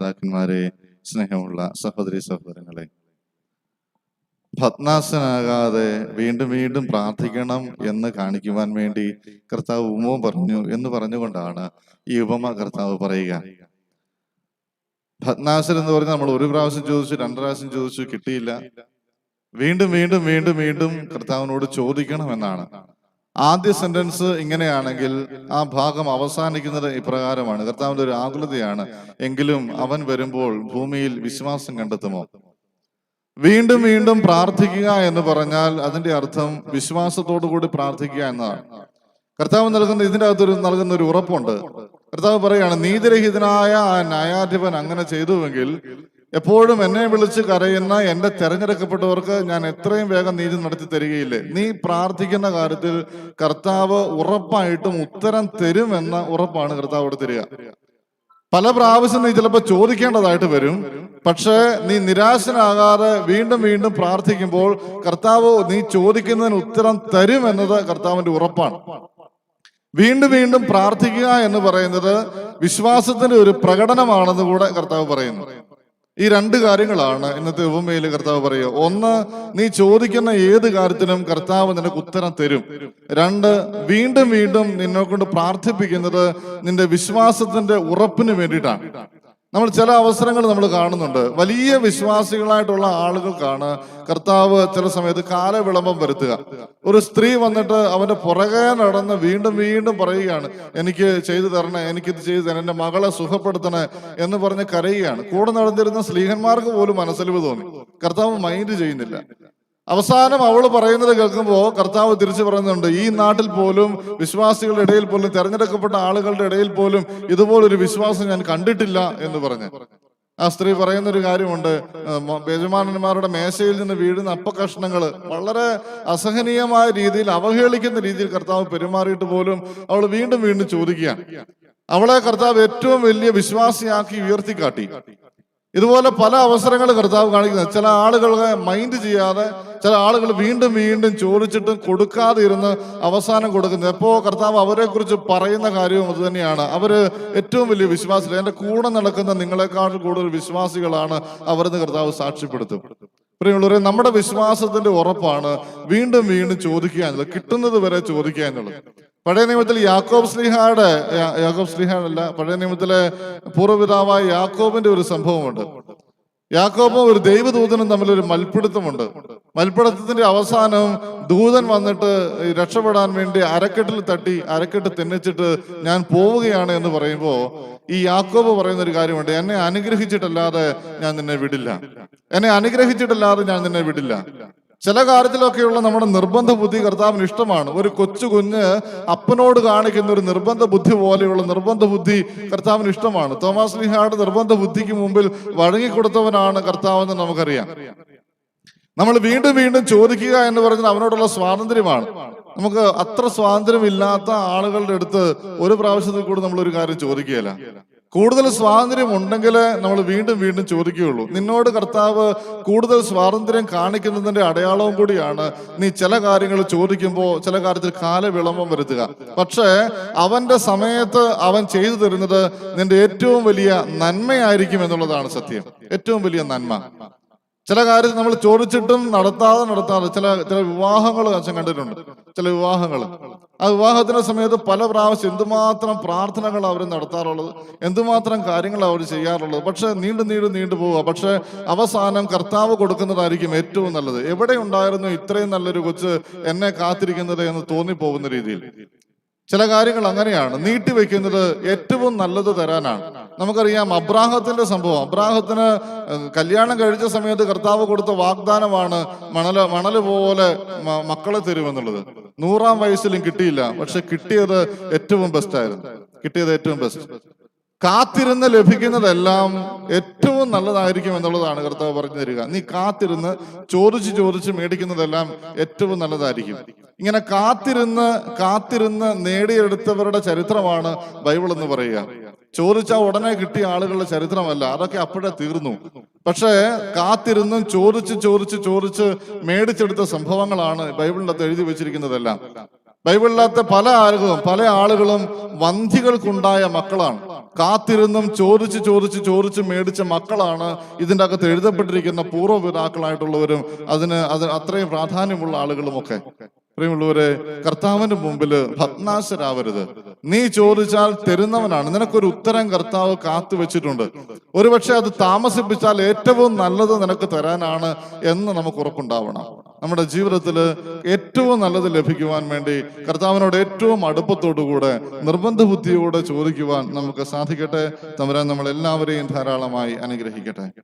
മാതാപിതാക്കന്മാരെ സ്നേഹമുള്ള സഹോദരി സഹോദരങ്ങളെ ഭത്നാസനാകാതെ വീണ്ടും വീണ്ടും പ്രാർത്ഥിക്കണം എന്ന് കാണിക്കുവാൻ വേണ്ടി കർത്താവ് ഉപമ പറഞ്ഞു എന്ന് പറഞ്ഞുകൊണ്ടാണ് ഈ ഉപമ കർത്താവ് പറയുക. ഭത്നാസൻ എന്ന് പറഞ്ഞാൽ നമ്മൾ ഒരു പ്രാവശ്യം ചോദിച്ചു രണ്ട് പ്രാവശ്യം ചോദിച്ചു കിട്ടിയില്ല. വീണ്ടും വീണ്ടും വീണ്ടും വീണ്ടും കർത്താവിനോട് ചോദിക്കണം എന്നാണ് ആദ്യ സെന്റൻസ് ഇങ്ങനെയാണെങ്കിൽ ആ ഭാഗം അവസാനിക്കുന്നത് ഇപ്രകാരമാണ്. കർത്താവിന്റെ ഒരു ആകുലതയാണ്. എങ്കിലും അവൻ വരുമ്പോൾ ഭൂമിയിൽ വിശ്വാസം കണ്ടെത്തുമോ? വീണ്ടും വീണ്ടും പ്രാർത്ഥിക്കുക എന്ന് പറഞ്ഞാൽ അതിന്റെ അർത്ഥം വിശ്വാസത്തോടു കൂടി പ്രാർത്ഥിക്കുക എന്നതാണ്. കർത്താവ് നൽകുന്ന ഇതിന്റെ അകത്തൊരു നൽകുന്ന ഒരു ഉറപ്പുണ്ട്. കർത്താവ് പറയാണ് നീതിരഹിതനായ ആ ന്യായാധിപൻ അങ്ങനെ ചെയ്തുവെങ്കിൽ എപ്പോഴും എന്നെ വിളിച്ച് കരയുന്ന എന്റെ തെരഞ്ഞെടുക്കപ്പെട്ടവർക്ക് ഞാൻ എത്രയും വേഗം നീതി നടത്തി തരികയില്ലേ? നീ പ്രാർത്ഥിക്കുന്ന കാര്യത്തിൽ കർത്താവ് ഉറപ്പായിട്ടും ഉത്തരം തരുമെന്ന ഉറപ്പാണ് കർത്താവ് തരിക. പല പ്രാവശ്യം നീ ചിലപ്പോൾ ചോദിക്കേണ്ടതായിട്ട് വരും. പക്ഷേ നീ നിരാശനാകാതെ വീണ്ടും വീണ്ടും പ്രാർത്ഥിക്കുമ്പോൾ കർത്താവ് നീ ചോദിക്കുന്നതിന് ഉത്തരം തരും തരുമെന്നത് കർത്താവിന്റെ ഉറപ്പാണ്. വീണ്ടും വീണ്ടും പ്രാർത്ഥിക്കുക എന്ന് പറയുന്നത് വിശ്വാസത്തിന്റെ ഒരു പ്രകടനമാണെന്ന് കൂടെ കർത്താവ് പറയുന്നു. ഈ രണ്ട് കാര്യങ്ങളാണ് ഇന്നത്തെ ഉപമയിൽ കർത്താവ് പറയുക. ഒന്ന് നീ ചോദിക്കുന്ന ഏത് കാര്യത്തിനും കർത്താവ് നിനക്ക് ഉത്തരം തരും. രണ്ട് വീണ്ടും വീണ്ടും നിന്നെ കൊണ്ട് പ്രാർത്ഥിപ്പിക്കുന്നത് നിന്റെ വിശ്വാസത്തിന്റെ ഉറപ്പിന് വേണ്ടിയിട്ടാണ്. നമ്മൾ ചില അവസരങ്ങൾ നമ്മൾ കാണുന്നുണ്ട്. വലിയ വിശ്വാസികളായിട്ടുള്ള ആളുകൾക്കാണ് കർത്താവ് ചില സമയത്ത് കാലവിളംബം വരുത്തുക. ഒരു സ്ത്രീ വന്നിട്ട് അവന്റെ പുറകെ നടന്ന് വീണ്ടും വീണ്ടും പറയുകയാണ് എനിക്ക് ചെയ്തു തരണേ എനിക്കിത് ചെയ്തു തരണം എന്റെ മകളെ സുഖപ്പെടുത്തണേ എന്ന് പറഞ്ഞ് കരയുകയാണ്. കൂടെ നടന്നിരുന്ന സ്ലീഹന്മാർക്ക് പോലും മനസ്സിലിവ് തോന്നി. കർത്താവ് മൈൻഡ് ചെയ്യുന്നില്ല. അവസാനം അവൾ പറയുന്നത് കേൾക്കുമ്പോൾ കർത്താവ് തിരിച്ചു പറയുന്നുണ്ട് ഈ നാട്ടിൽ പോലും വിശ്വാസികളുടെ ഇടയിൽ പോലും തിരഞ്ഞെടുക്കപ്പെട്ട ആളുകളുടെ ഇടയിൽ പോലും ഇതുപോലൊരു വിശ്വാസം ഞാൻ കണ്ടിട്ടില്ല എന്ന് പറഞ്ഞു. ആ സ്ത്രീ പറയുന്ന ഒരു കാര്യമുണ്ട് യജമാനന്മാരുടെ മേശയിൽ നിന്ന് വീഴുന്ന അപ്പകഷ്ണങ്ങൾ വളരെ അസഹനീയമായ രീതിയിൽ അവഹേളിക്കുന്ന രീതിയിൽ കർത്താവ് പെരുമാറിയിട്ട് പോലും അവൾ വീണ്ടും വീണ്ടും ചോദിക്കുകയാണ്. അവളെ കർത്താവ് ഏറ്റവും വലിയ വിശ്വാസിയാക്കി ഉയർത്തിക്കാട്ടി. ഇതുപോലെ പല അവസരങ്ങൾ കർത്താവ് കാണിക്കുന്നത്. ചില ആളുകളെ മൈൻഡ് ചെയ്യാതെ ചില ആളുകൾ വീണ്ടും വീണ്ടും ചോദിച്ചിട്ടും കൊടുക്കാതെ ഇരുന്ന് അവസാനം കൊടുക്കുന്നത്. എപ്പോ കർത്താവ് അവരെക്കുറിച്ച് പറയുന്ന കാര്യവും അതുതന്നെയാണ് അവർ ഏറ്റവും വലിയ വിശ്വാസികൾ എന്റെ കൂടെ നടക്കുന്ന നിങ്ങളെക്കാൾ കൂടുതൽ വിശ്വാസികളാണ് അവരെന്ന് കർത്താവ് സാക്ഷ്യപ്പെടുത്തും. പ്രിയമുള്ളവരെ നമ്മുടെ വിശ്വാസത്തിന്റെ ഉറപ്പാണ് വീണ്ടും വീണ്ടും ചോദിക്കുക എന്നുള്ളത് കിട്ടുന്നത് വരെ ചോദിക്കുക എന്നുള്ളത്. പഴയ നിയമത്തിൽ യാക്കോബ് സ്ലിഹായുടെ യാക്കോബ് അല്ല പഴയ നിയമത്തിലെ പൂർവപിതാവായ യാക്കോബിന്റെ ഒരു സംഭവമുണ്ട്. യാക്കോബും ഒരു ദൈവദൂതനും തമ്മിൽ ഒരു മൽപ്പിടുത്തമുണ്ട്. മൽപ്പിടുത്തത്തിന്റെ അവസാനം ദൂതൻ വന്നിട്ട് രക്ഷപ്പെടാൻ വേണ്ടി അരക്കെട്ടിൽ തട്ടി അരക്കെട്ട് തിന്നിച്ചിട്ട് ഞാൻ പോവുകയാണ് എന്ന് പറയുമ്പോൾ ഈ യാക്കോബ് പറയുന്ന ഒരു കാര്യമുണ്ട്. എന്നെ അനുഗ്രഹിച്ചിട്ടല്ലാതെ ഞാൻ നിന്നെ വിടില്ല. എന്നെ അനുഗ്രഹിച്ചിട്ടല്ലാതെ ഞാൻ നിന്നെ വിടില്ല. ചില കാര്യത്തിലൊക്കെയുള്ള നമ്മുടെ നിർബന്ധ ബുദ്ധി കർത്താവിന് ഇഷ്ടമാണ്. ഒരു കൊച്ചു കുഞ്ഞ് അപ്പനോട് കാണിക്കുന്ന ഒരു നിർബന്ധ ബുദ്ധി പോലെയുള്ള നിർബന്ധ ബുദ്ധി കർത്താവിന് ഇഷ്ടമാണ്. തോമസ് ലിഹായുടെ നിർബന്ധ ബുദ്ധിക്ക് മുമ്പിൽ വഴങ്ങിക്കൊടുത്തവനാണ് കർത്താവെന്ന് നമുക്കറിയാം. നമ്മൾ വീണ്ടും വീണ്ടും ചോദിക്കുക എന്ന് പറഞ്ഞാൽ അവനോടുള്ള സ്വാതന്ത്ര്യമാണ്. നമുക്ക് അത്ര സ്വാതന്ത്ര്യമില്ലാത്ത ആളുകളുടെ അടുത്ത് ഒരു പ്രാവശ്യത്തിൽ കൂടി നമ്മൾ ഒരു കാര്യം ചോദിക്കുകയില്ല. കൂടുതൽ സ്വാതന്ത്ര്യം ഉണ്ടെങ്കിൽ നമ്മൾ വീണ്ടും വീണ്ടും ചോദിക്കുകയുള്ളൂ. നിന്നോട് കർത്താവ് കൂടുതൽ സ്വാതന്ത്ര്യം കാണിക്കുന്നതിന്റെ അടയാളവും കൂടിയാണ് നീ ചില കാര്യങ്ങൾ ചോദിക്കുമ്പോൾ ചില കാര്യത്തിൽ കാലവിളംബം വരുത്തുക. പക്ഷേ അവന്റെ സമയത്ത് അവൻ ചെയ്തു തരുന്നത് നിന്റെ ഏറ്റവും വലിയ നന്മയായിരിക്കും എന്നുള്ളതാണ് സത്യം. ഏറ്റവും വലിയ നന്മ. ചില കാര്യത്തിൽ നമ്മൾ ചോദിച്ചിട്ടും നടത്താതെ നടത്താതെ ചില ചില വിവാഹങ്ങൾ അച്ഛൻ കണ്ടിട്ടുണ്ട്. ചില വിവാഹങ്ങൾ. ആ വിവാഹത്തിന്റെ സമയത്ത് പല പ്രാവശ്യം എന്തുമാത്രം പ്രാർത്ഥനകൾ അവർ നടത്താറുള്ളത് എന്തുമാത്രം കാര്യങ്ങൾ അവർ ചെയ്യാറുള്ളത്. പക്ഷെ നീണ്ടു നീണ്ടു നീണ്ടു പോവുക. പക്ഷെ അവസാനം കർത്താവ് കൊടുക്കുന്നതായിരിക്കും ഏറ്റവും നല്ലത്. എവിടെ ഉണ്ടായിരുന്നു ഇത്രയും നല്ലൊരു കൊച്ച് എന്നെ കാത്തിരിക്കുന്നത് എന്ന് തോന്നിപ്പോകുന്ന രീതിയിൽ. ചില കാര്യങ്ങൾ അങ്ങനെയാണ്. നീട്ടിവെക്കുന്നത് ഏറ്റവും നല്ലത് തരാനാണ്. നമുക്കറിയാം അബ്രാഹത്തിന്റെ സംഭവം. അബ്രാഹത്തിന് കല്യാണം കഴിച്ച സമയത്ത് കർത്താവ് കൊടുത്ത വാഗ്ദാനമാണ് മണൽ മണൽ പോലെ മക്കളെ തരുമെന്നുള്ളത്. നൂറാം വയസ്സിലും കിട്ടിയില്ല പക്ഷെ കിട്ടിയത് ഏറ്റവും ബെസ്റ്റ് ആയിരുന്നു. കിട്ടിയത് ഏറ്റവും ബെസ്റ്റ് കാത്തിരുന്ന് ലഭിക്കുന്നതെല്ലാം ഏറ്റവും നല്ലതായിരിക്കും എന്നുള്ളതാണ് കർത്താവ് പറഞ്ഞു തരിക. നീ കാത്തിരുന്ന് ചോദിച്ച് ചോദിച്ച് മേടിക്കുന്നതെല്ലാം ഏറ്റവും നല്ലതായിരിക്കും. ഇങ്ങനെ കാത്തിരുന്ന് കാത്തിരുന്ന് നേടിയെടുത്തവരുടെ ചരിത്രമാണ് ബൈബിൾ എന്ന് പറയുക. ചോദിച്ചാൽ ഉടനെ കിട്ടിയ ആളുകളുടെ ചരിത്രമല്ല. അതൊക്കെ അപ്പോഴേ തീർന്നു. പക്ഷേ കാത്തിരുന്നും ചോദിച്ച് ചോദിച്ച് ചോദിച്ച് മേടിച്ചെടുത്ത സംഭവങ്ങളാണ് ബൈബിളിനകത്ത് എഴുതി വെച്ചിരിക്കുന്നതെല്ലാം. ബൈബിളിനകത്ത് പല ആളുകളും പല ആളുകളും വന്ധികൾക്കുണ്ടായ മക്കളാണ്. കാത്തിരുന്നും ചോദിച്ച് ചോദിച്ച് ചോദിച്ച് മേടിച്ച മക്കളാണ് ഇതിന്റെ അകത്ത് എഴുതപ്പെട്ടിരിക്കുന്ന പൂർവപിതാക്കളായിട്ടുള്ളവരും അതിന് അത് അത്രയും പ്രാധാന്യമുള്ള ആളുകളുമൊക്കെ. പ്രിയമുള്ളവരെ കർത്താവിന്റെ മുമ്പിൽ ഭഗ്നാശരാവരുത്. നീ ചോദിച്ചാൽ തരുന്നവനാണ്. നിനക്കൊരു ഉത്തരം കർത്താവ് കാത്തു വെച്ചിട്ടുണ്ട്. ഒരുപക്ഷെ അത് താമസിപ്പിച്ചാൽ ഏറ്റവും നല്ലത് നിനക്ക് തരാനാണ് എന്ന് നമുക്ക് ഉറപ്പുണ്ടാവണം. നമ്മുടെ ജീവിതത്തിൽ ഏറ്റവും നല്ലത് ലഭിക്കുവാൻ വേണ്ടി കർത്താവിനോട് ഏറ്റവും അടുപ്പത്തോടുകൂടെ നിർബന്ധ ബുദ്ധിയോടെ ചോദിക്കുവാൻ നമുക്ക് സാധിക്കട്ടെ. തമരാൻ നമ്മൾ എല്ലാവരെയും ധാരാളമായി അനുഗ്രഹിക്കട്ടെ.